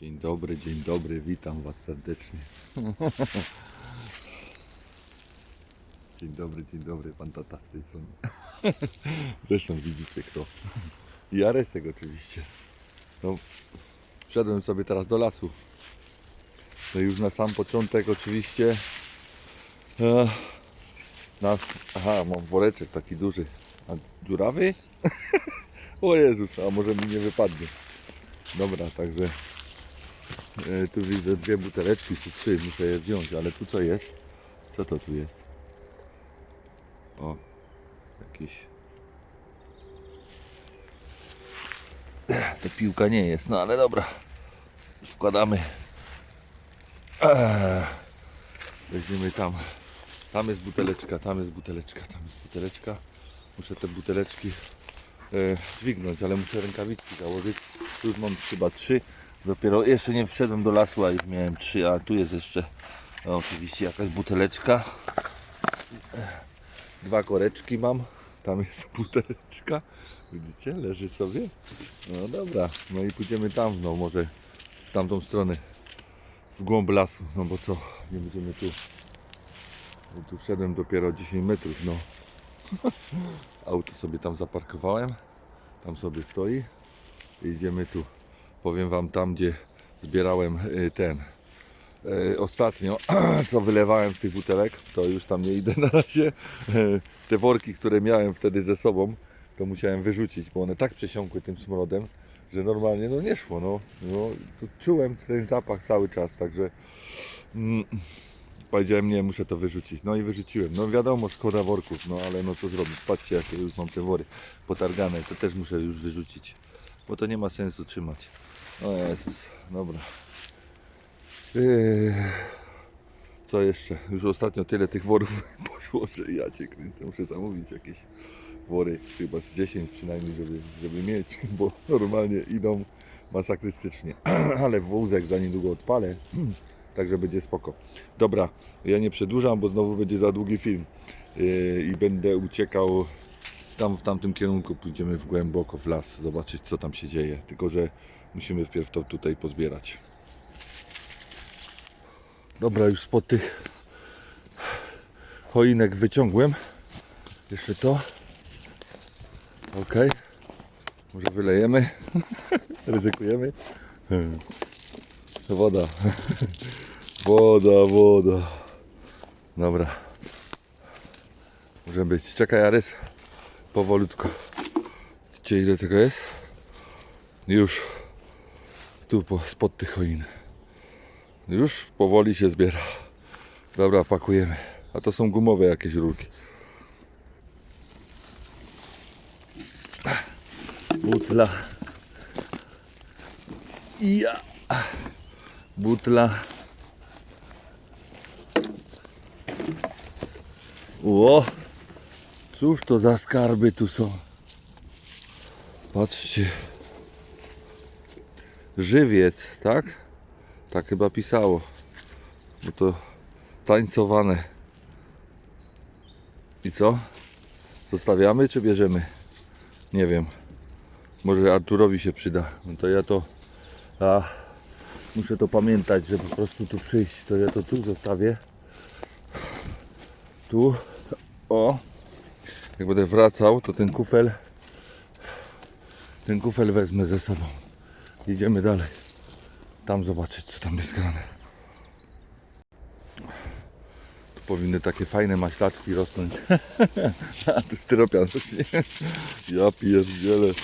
Dzień dobry, dzień dobry, witam Was serdecznie. Dzień dobry, dzień dobry, pan tata z tej strony. Zresztą widzicie kto. I Aresek oczywiście. No, wszedłem sobie teraz do lasu. No już na sam początek oczywiście e, nas, aha, mam woreczek taki duży. A dziurawy? o Jezus, a może mi nie wypadnie. Dobra, także tu widzę dwie buteleczki, czy trzy, muszę je wziąć, ale tu co jest? Co to tu jest? O, jakiś... To piłka nie jest, no ale dobra. Wkładamy. Weźmiemy tam. Tam jest buteleczka, tam jest buteleczka, tam jest buteleczka. Muszę te buteleczki e, dźwignąć, ale muszę rękawiczki założyć. Tu już mam chyba trzy. Dopiero jeszcze nie wszedłem do lasu, a już miałem trzy, a tu jest jeszcze no, oczywiście jakaś buteleczka. Dwa koreczki mam. Tam jest buteleczka. Widzicie, leży sobie. No dobra, no i pójdziemy tam, no może w tamtą stronę. W głąb lasu, no bo co, nie będziemy tu. Bo tu wszedłem dopiero 10 metrów, no. Auto sobie tam zaparkowałem. Tam sobie stoi. Idziemy tu. Powiem wam tam, gdzie zbierałem y, ten. y, Ostatnio, co wylewałem z tych butelek, to już tam nie idę na razie. Te worki, które miałem wtedy ze sobą, to musiałem wyrzucić, bo one tak przesiąkły tym smrodem, że normalnie no nie szło. No, no, czułem ten zapach cały czas, także mm, powiedziałem nie, muszę to wyrzucić. No i wyrzuciłem. No wiadomo, szkoda worków, no ale no co zrobić. Patrzcie, jakie już mam te wory potargane, to też muszę już wyrzucić, bo to nie ma sensu trzymać. O Jezus, dobra. Yy, Co jeszcze? Już ostatnio tyle tych worów poszło, że ja cię kręcę. Muszę zamówić jakieś wory, chyba z 10 przynajmniej, żeby, żeby mieć, bo normalnie idą masakrystycznie. Ale wózek za niedługo odpalę, także będzie spoko. Dobra, ja nie przedłużam, bo znowu będzie za długi film Yy, i będę uciekał tam w tamtym kierunku. Pójdziemy w głęboko w las, zobaczyć co tam się dzieje. Tylko, że musimy wpierw to tutaj pozbierać. Dobra, już spod tych choinek wyciągłem. Jeszcze to. Ok. Może wylejemy. Ryzykujemy. Woda. Woda, woda. Dobra. Może być. Czekaj, Arys. Powolutku. Widzicie ile tego jest? Już. Tu po, spod tych choin. Już powoli się zbiera. Dobra, pakujemy. A to są gumowe jakieś rurki. Butla. Ja. Butla. Ło. Cóż to za skarby tu są? Patrzcie. Żywiec, tak? Tak chyba pisało. Bo to tańcowane. I co? Zostawiamy czy bierzemy? Nie wiem. Może Arturowi się przyda. No to ja to. A, muszę to pamiętać, że po prostu tu przyjść. To ja to tu zostawię. Tu. O. Jak będę wracał, to ten kufel. Ten kufel wezmę ze sobą. Idziemy dalej. Tam zobaczyć, co tam jest grane. Tu powinny takie fajne maślaczki rosnąć. A tu styropian rośnie. Ja pierdzielę.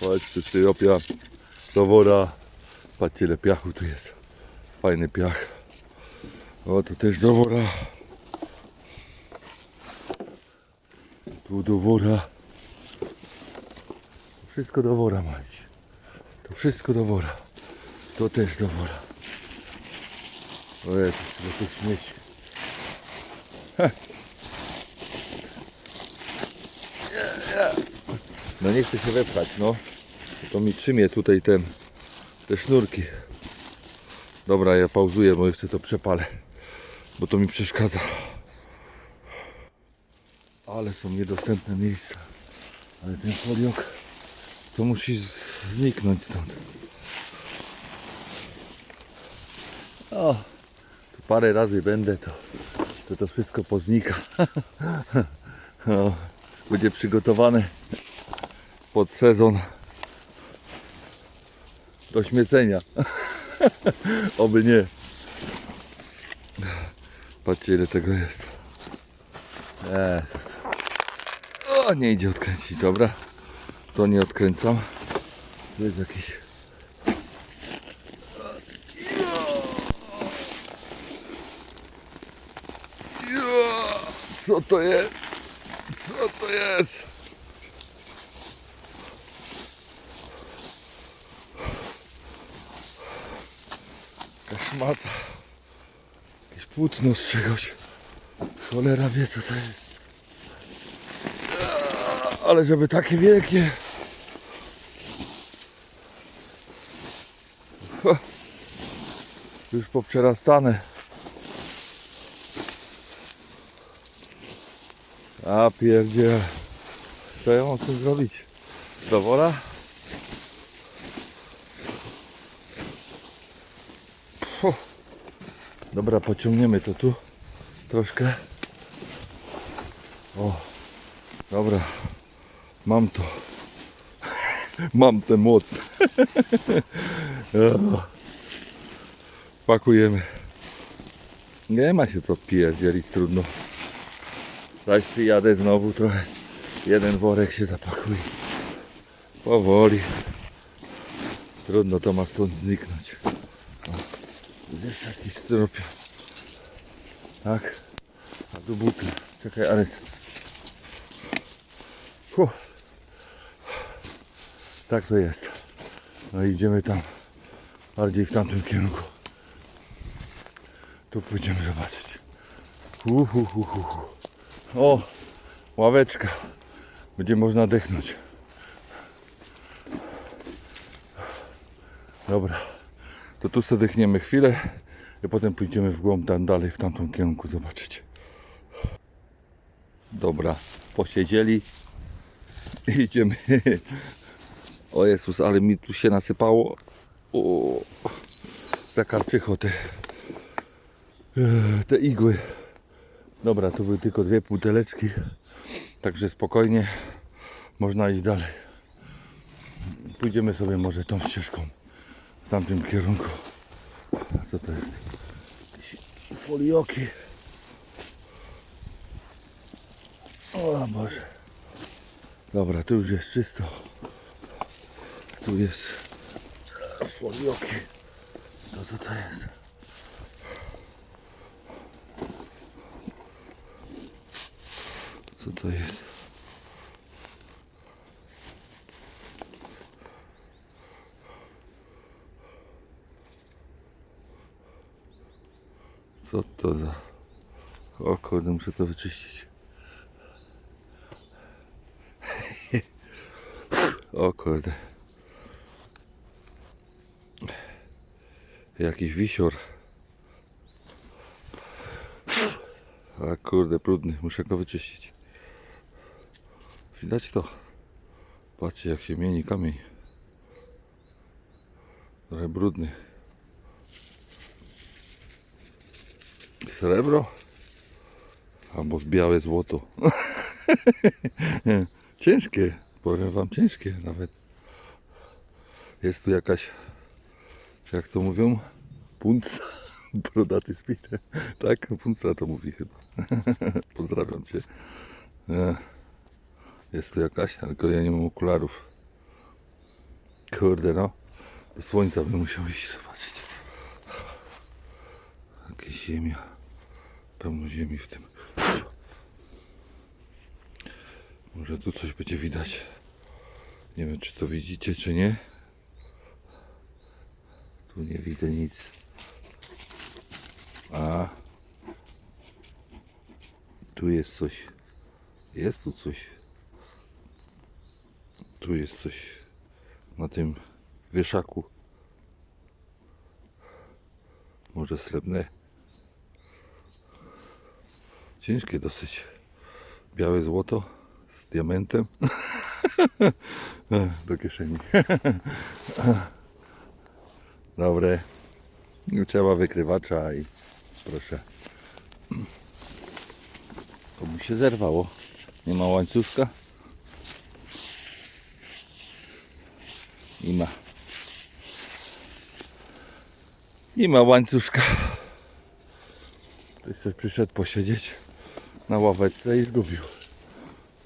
Patrzcie, styropia do wora. Patrzcie, ile piachu tu jest. Fajny piach. O, tu też do Tu do wora. Wszystko do wora ma. To wszystko do wora. To też do wora. O Jezus, co to śmieci. No nie chcę się wepchać, no. To mi trzymie tutaj ten, te sznurki. Dobra, ja pauzuję, bo jeszcze to przepalę. Bo to mi przeszkadza. Ale są niedostępne miejsca. Ale ten foliok to musi zniknąć stąd. O, tu parę razy będę, to to, to wszystko poznika. O, będzie przygotowane pod sezon do śmiecenia. Oby nie. Patrzcie ile tego jest. Jezus. O, nie idzie odkręcić, dobra. To nie odkręcam. Tu jest jakiś... Co to jest? Co to jest? Jakaś szmata. Jakieś płótno z czegoś. Cholera wie co to jest. Ale żeby takie wielkie. Już poprzerastane. A pierdzie. Co ja mam z tym zrobić? Do? Puh. Dobra, pociągniemy to tu troszkę. O, dobra, mam to. Mam tę moc. Pakujemy. Nie ma się co pierdzielić, trudno. Zaś przyjadę znowu trochę. Jeden worek się zapakuje. Powoli. Trudno to ma stąd zniknąć. Jest jakiś stropio. Tak. A tu buty. Czekaj, Ares. Fuh. Tak to jest. No idziemy tam. Bardziej w tamtym kierunku. Tu pójdziemy zobaczyć. Hu, hu, hu, hu, hu. O, ławeczka. Będzie można dechnąć. Dobra. To tu sobie dechniemy chwilę i potem pójdziemy w głąb tam dalej w tamtym kierunku zobaczyć. Dobra, posiedzieli. Idziemy. O Jezus, ale mi tu się nasypało. O, zakarczycho te, te igły. Dobra, tu były tylko dwie buteleczki. Także spokojnie można iść dalej. Pójdziemy sobie może tą ścieżką w tamtym kierunku. Co to jest? Folioki. O Boże. Dobra, tu już jest czysto. Tu jest folioki. To co to jest? Co to jest? Co to za... O kurde, muszę to wyczyścić. O kurde. Jakiś wisior. A kurde, brudny. Muszę go wyczyścić. Widać to. Patrzcie jak się mieni kamień. Trochę brudny. Srebro? Albo białe złoto. ciężkie. Powiem wam ciężkie nawet. Jest tu jakaś, jak to mówią, punca. Brodaty spinę. Tak, punca to mówi chyba. Pozdrawiam cię. Jest tu jakaś, tylko ja nie mam okularów. Kurde no. Do słońca bym musiał iść zobaczyć. Jakieś ziemia. Pełno ziemi w tym. Może tu coś będzie widać. Nie wiem czy to widzicie czy nie. Tu nie widzę nic. A tu jest coś. Jest tu coś. Tu jest coś na tym wieszaku. Może srebrne. Ciężkie dosyć. Białe złoto z diamentem. Do kieszeni. Dobre. Trzeba wykrywacza i proszę. Komu się zerwało. Nie ma łańcuszka. Nie ma. Nie ma łańcuszka. Ktoś sobie przyszedł posiedzieć na ławeczce i zgubił.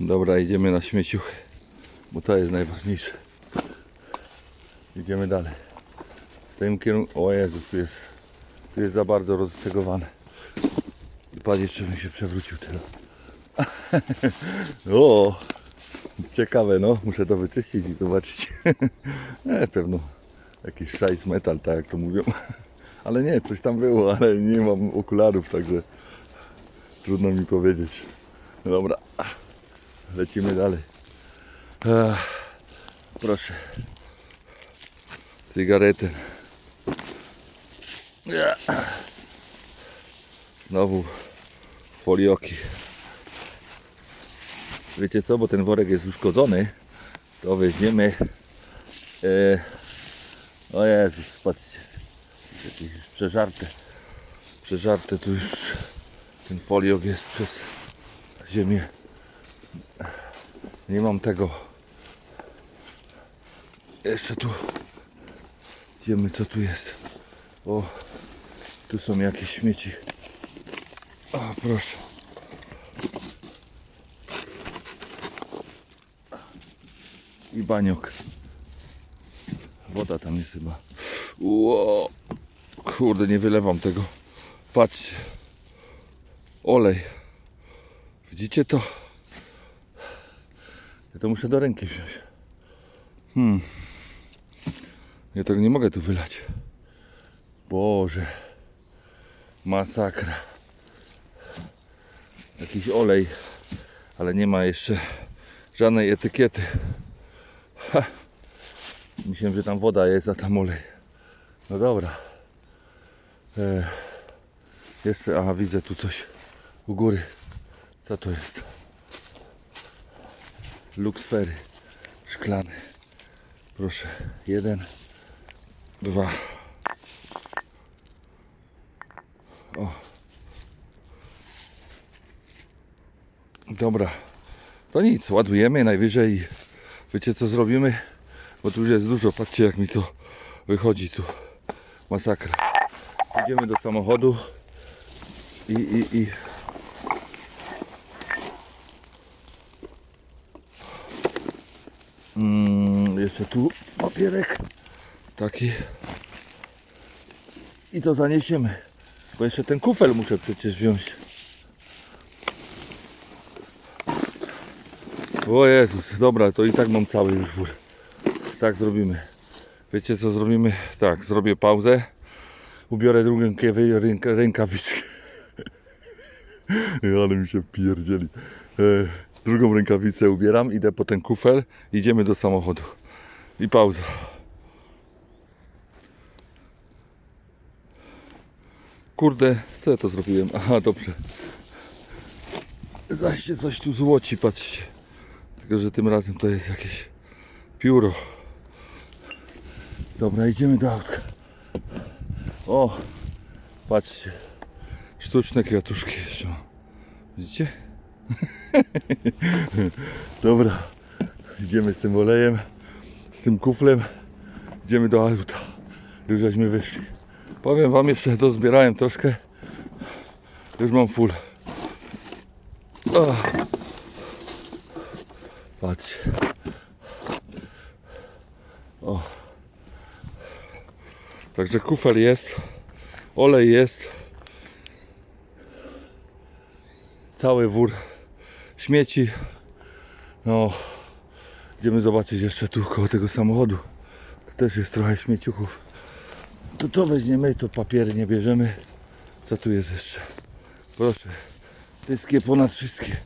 Dobra, idziemy na śmieciuchy, bo to jest najważniejsze. Idziemy dalej. W tym kierunku. O Jezu, tu jest, jest za bardzo roztegowane. I patrz, jeszcze bym się przewrócił teraz. o! Ciekawe, no. Muszę to wyczyścić i zobaczyć. e, pewno jakiś szajs metal, tak jak to mówią. ale nie, coś tam było, ale nie mam okularów, także trudno mi powiedzieć. Dobra, lecimy dalej. Ech, proszę. Cygaretę. Ja. Znowu folioki. Wiecie co, bo ten worek jest uszkodzony, to weźmiemy e, o Jezus, patrzcie jakieś już przeżarte przeżarte tu już ten foliok jest przez ziemię nie mam tego jeszcze tu wiemy co tu jest o tu są jakieś śmieci. O proszę. I baniok. Woda tam jest chyba. Ło, kurde nie wylewam tego. Patrzcie. Olej. Widzicie to? Ja to muszę do ręki wziąć. Hmm. Ja tego nie mogę tu wylać Boże. Masakra. Jakiś olej ale nie ma jeszcze żadnej etykiety. Ha. myślałem, że tam woda jest, a tam olej. No dobra. E, jeszcze, aha widzę tu coś u góry. Co to jest? Luksfery szklane. Proszę jeden dwa o. Dobra. To nic, ładujemy najwyżej. Wiecie co zrobimy? Bo tu już jest dużo, patrzcie jak mi to wychodzi tu. Masakra. Idziemy do samochodu. I, i, i. Mm, jeszcze tu papierek taki. I to zaniesiemy bo jeszcze ten kufel muszę przecież wziąć. O Jezus, dobra, to i tak mam cały już wór. Tak zrobimy. Wiecie co zrobimy? tak, zrobię pauzę. Ubiorę drugą kiewy- ręka, rękawiczkę. Ale mi się pierdzieli. E, drugą rękawicę ubieram, idę po ten kufel idziemy do samochodu. I pauza kurde, co ja to zrobiłem? aha, dobrze. Zaś się coś tu złoci, patrzcie. Tylko, że tym razem to jest jakieś pióro. Dobra, idziemy do autka. O, patrzcie. Sztuczne kwiatuszki jeszcze widzicie? dobra idziemy z tym olejem z tym kuflem. Idziemy do auta. Już żeśmy wyszli powiem wam jeszcze dozbierałem troszkę. Już mam full. O. patrzcie. O. Także kufel jest olej jest. Cały wór śmieci. No. Idziemy zobaczyć jeszcze tu koło tego samochodu. Tu też jest trochę śmieciuchów to to weźmiemy to papiery nie bierzemy. Co tu jest jeszcze? Proszę wszystkie ponad wszystkie.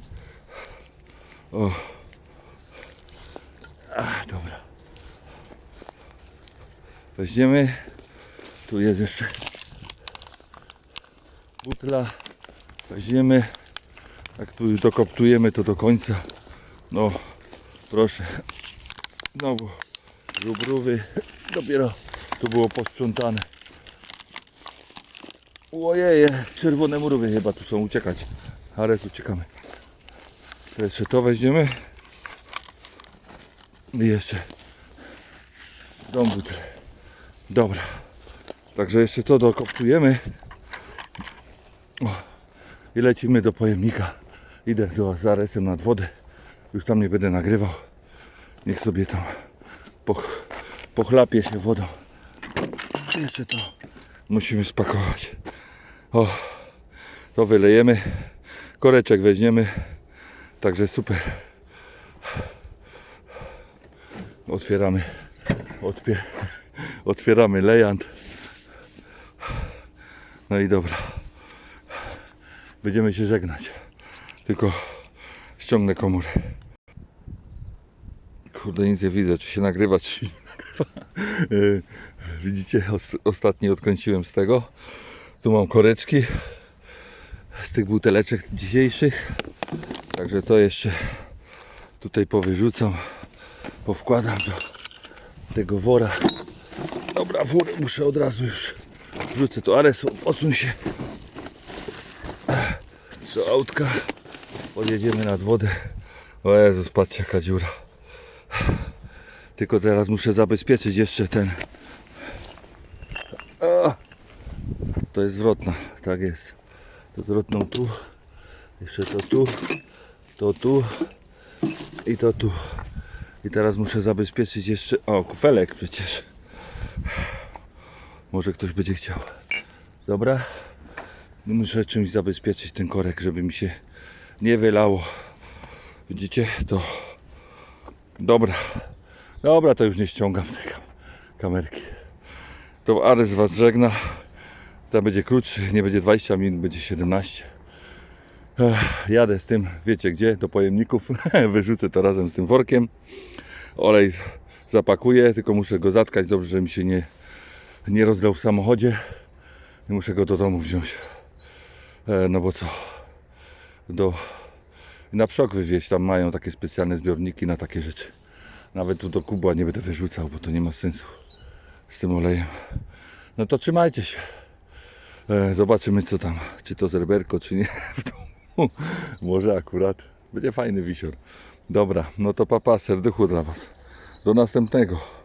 O. Ach, dobra. Weźmiemy. Tu jest jeszcze. Butla. Weźmiemy. Jak tu już dokoptujemy to do końca. No proszę. Znowu żubrówy. Dopiero tu było posprzątane Ojeje, czerwone murowie chyba tu są uciekać. Ale tu uciekamy. Jeszcze to weźmiemy. I jeszcze dąbut. Dobra. Także jeszcze to dokoptujemy. I lecimy do pojemnika. Idę do, z Aresem nad wodę. Już tam nie będę nagrywał. Niech sobie tam poch, pochlapie się wodą. Jeszcze to musimy spakować. O, to wylejemy. Koreczek weźmiemy. Także super. Otwieramy. Otwieramy lejant. No i dobra. Będziemy się żegnać. Tylko ściągnę komórę. Kurde, nic nie widzę, czy się nagrywa, czy się nie nagrywa. Widzicie, os- ostatni odkręciłem z tego. Tu mam koreczki z tych buteleczek dzisiejszych. Także to jeszcze tutaj powyrzucam, powkładam do tego wora. Dobra, wór muszę od razu już wrzucę to. Ares, odsuń się do autka. Podjedziemy nad wodę. O Jezus, patrzcie jaka dziura. Tylko teraz muszę zabezpieczyć jeszcze ten. O! To jest zwrotna, tak jest. To zwrotną tu. Jeszcze to tu. To tu. I to tu. I teraz muszę zabezpieczyć jeszcze. O, kufelek przecież. Może ktoś będzie chciał. Dobra. Muszę czymś zabezpieczyć ten korek, żeby mi się nie wylało. Widzicie? To. Dobra. Dobra, to już nie ściągam tej kam- kamerki. To Ares Was żegna. Tam będzie krótszy, nie będzie 20 minut, będzie 17. Ech, jadę z tym, wiecie gdzie, do pojemników. Wyrzucę to razem z tym workiem. Olej zapakuję, tylko muszę go zatkać dobrze, żeby mi się nie, nie rozlał w samochodzie. I muszę go do domu wziąć. E, no bo co? Do, na przok wywieźć, tam mają takie specjalne zbiorniki na takie rzeczy. Nawet tu do kubła nie będę wyrzucał, bo to nie ma sensu z tym olejem. No to trzymajcie się. E, zobaczymy co tam, czy to zerberko, czy nie w domu. Może akurat. Będzie fajny wisior. Dobra, no to papa, serduchu dla Was. Do następnego.